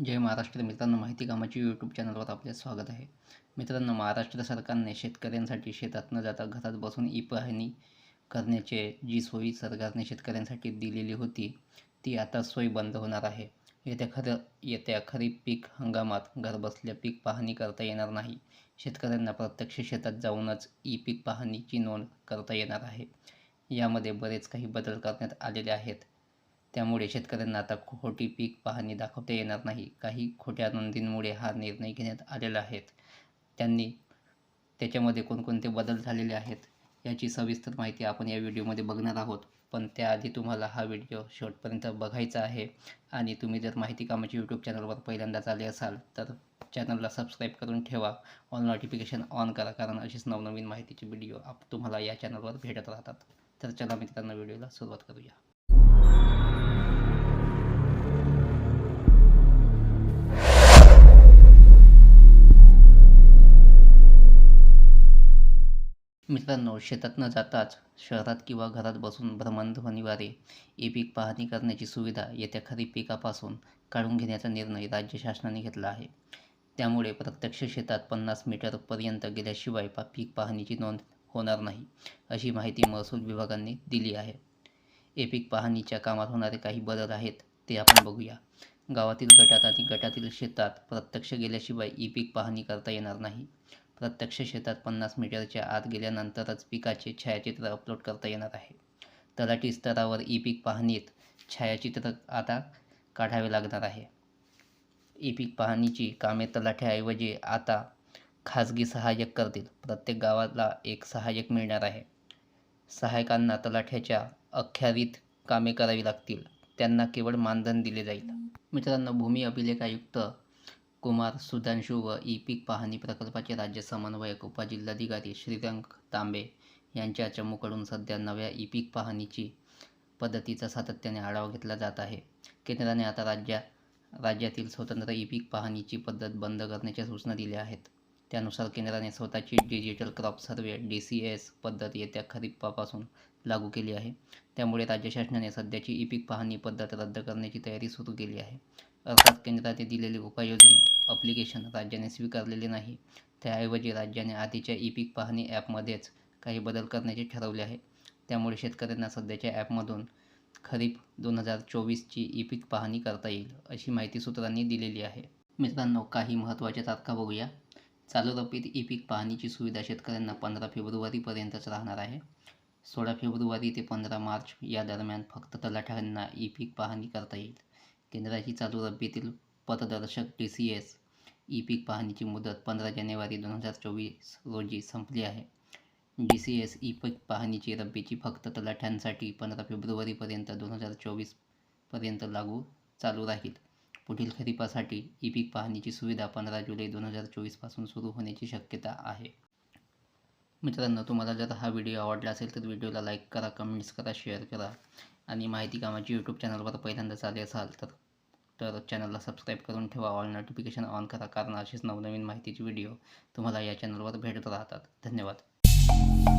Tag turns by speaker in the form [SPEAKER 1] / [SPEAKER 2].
[SPEAKER 1] जय महाराष्ट्र मित्रांनो माहिती कामाची यूट्यूब चॅनलवर आपले स्वागत आहे. मित्रांनो महाराष्ट्र सरकारने शेतकऱ्यांसाठी शेतात न जाता घरात बसून ई पाहणी करण्याचे जी सोयी सरकारने शेतकऱ्यांसाठी दिलेली होती ती आता सोय बंद होणार आहे. येत्या खर येत्या खरीप पीक हंगामात घरबसल्या पीक पाहणी करता येणार नाही. शेतकऱ्यांना प्रत्यक्ष शेतात जाऊनच ई पीक पाहणीची नोंद करता येणार आहे. यामध्ये बरेच काही बदल करण्यात आलेले आहेत. त्यामुळे शेतकऱ्यांना आता खोटी पीक पाहणी दाखवता येणार नाही. काही खोट्या नोंदींमुळे हा निर्णय घेण्यात आलेला आहे. त्यांनी त्याच्यामध्ये कोणकोणते बदल झालेले आहेत याची सविस्तर माहिती आपण या व्हिडिओमध्ये बघणार आहोत. पण त्याआधी तुम्हाला हा व्हिडिओ शेवटपर्यंत बघायचा आहे. आणि तुम्ही जर माहिती कामाची यूट्यूब चॅनलवर पहिल्यांदाच आले असाल तर चॅनलला सबस्क्राईब करून ठेवा. ऑल नोटिफिकेशन ऑन करा कारण अशीच नवनवीन माहितीचे व्हिडिओ आप तुम्हाला या चॅनलवर भेटत राहतात. तर चला मित्रांनो व्हिडिओला सुरुवात करूया. मित्रांनो शेतात न जाताच शहरात किंवा घरात बसून भ्रमणध्वनीद्वारे ई पीक पाहणी करण्याची सुविधा येत्या खरीप पिकापासून काढून घेण्याचा निर्णय राज्य शासनाने घेतला आहे. त्यामुळे प्रत्यक्ष शेतात पन्नास मीटरपर्यंत गेल्याशिवाय पा पीक पाहणीची नोंद होणार नाही अशी माहिती महसूल विभागाने दिली आहे. ए पीक पाहणीच्या कामात होणारे काही बदल आहेत ते आपण बघूया. गावातील गटात आणि गटातील शेतात प्रत्यक्ष गेल्याशिवाय ई पीक पाहणी करता येणार नाही. प्रत्यक्ष शेतात पन्नास मीटरच्या आत गेल्यानंतरच पिकाचे छायाचित्र अपलोड करता येणार आहे. तलाठी स्तरावर ई पीक पाहणीत छायाचित्र आता काढावे लागणार आहे. ई पीक पाहणीची कामे तलाठ्याऐवजी आता खाजगी सहाय्यक करतील. प्रत्येक गावाला एक सहाय्यक मिळणार आहे. सहायकांना तलाठ्याच्या अख्यारीत कामे करावी लागतील. त्यांना केवळ मानधन दिले जाईल. मित्रांनो भूमी अभिलेख आयुक्त कुमार सुधांशु व ई पीक पाहणी प्रकल्पाचे राज्य समन्वयक उपजिल्हाधिकारी श्रीरंग तांबे यांच्या चमूकडून सध्या नव्या ई पीक पाहणीची पद्धतीचा सातत्याने आढावा घेतला जात आहे. केंद्राने आता राज्या राज्यातील स्वतंत्र ई पीक पाहणीची पद्धत बंद करण्याच्या सूचना दिल्या आहेत. त्यानुसार केंद्राने स्वतःची digital crop survey D C S पद्धत येत्या खरीपापासून लागू केली आहे. त्यामुळे राज्य शासनाने सध्याची ई पीक पाहणी पद्धत रद्द करण्याची तयारी सुरू केली आहे. अर्थात केंद्राने दिलेले उपाययोजना अप्लिकेशन राज्याने स्वीकारलेले नाही. त्याऐवजी राज्याने आधीच्या ई पीक पाहणी ॲपमध्येच काही बदल करण्याचे ठरवले आहे. त्यामुळे शेतकऱ्यांना सध्याच्या ॲपमधून खरीप दोन हजार चोवीसची ई पीक पाहणी करता येईल अशी माहिती सूत्रांनी दिलेली आहे. मित्रांनो काही महत्त्वाच्या तारखा बघूया. चालू रब्बीत ई पीक पाहणीची सुविधा शेतकऱ्यांना पंधरा फेब्रुवारीपर्यंतच राहणार आहे. सोळा फेब्रुवारी ते पंधरा मार्च या दरम्यान फक्त तलाठ्यांना ई पीक पाहणी करता येईल. केंद्राची चालू रब्बीतील पथदर्शक टी सी एस ई पीक पाहणीची मुदत पंधरा जानेवारी दोन हजार चोवीस रोजी संपली आहे. डी सी एस ई पीक पाहणीची रब्बीची फक्त तलाठ्यांसाठी पंधरा फेब्रुवारीपर्यंत दोन हजार चोवीसपर्यंत लागू चालू राहील. पुढील खरीपासाठी ई पीक पाहणीची सुविधा पंधरा जुलै दोन हजार चोवीसपासून सुरू होण्याची शक्यता आहे. मित्रांनो तुम्हाला जर हा व्हिडिओ आवडला असेल तर व्हिडिओला लाईक करा कमेंट्स करा शेअर करा आणि माहिती कामाची यूट्यूब चॅनलवर पहिल्यांदाच आले असाल तर तर चॅनलला सबस्क्राईब करून ठेवा. ऑल नोटिफिकेशन ऑन करा कारण अशीच नवनवीन माहितीची व्हिडिओ तुम्हाला या चॅनलवर भेटत राहतात. धन्यवाद.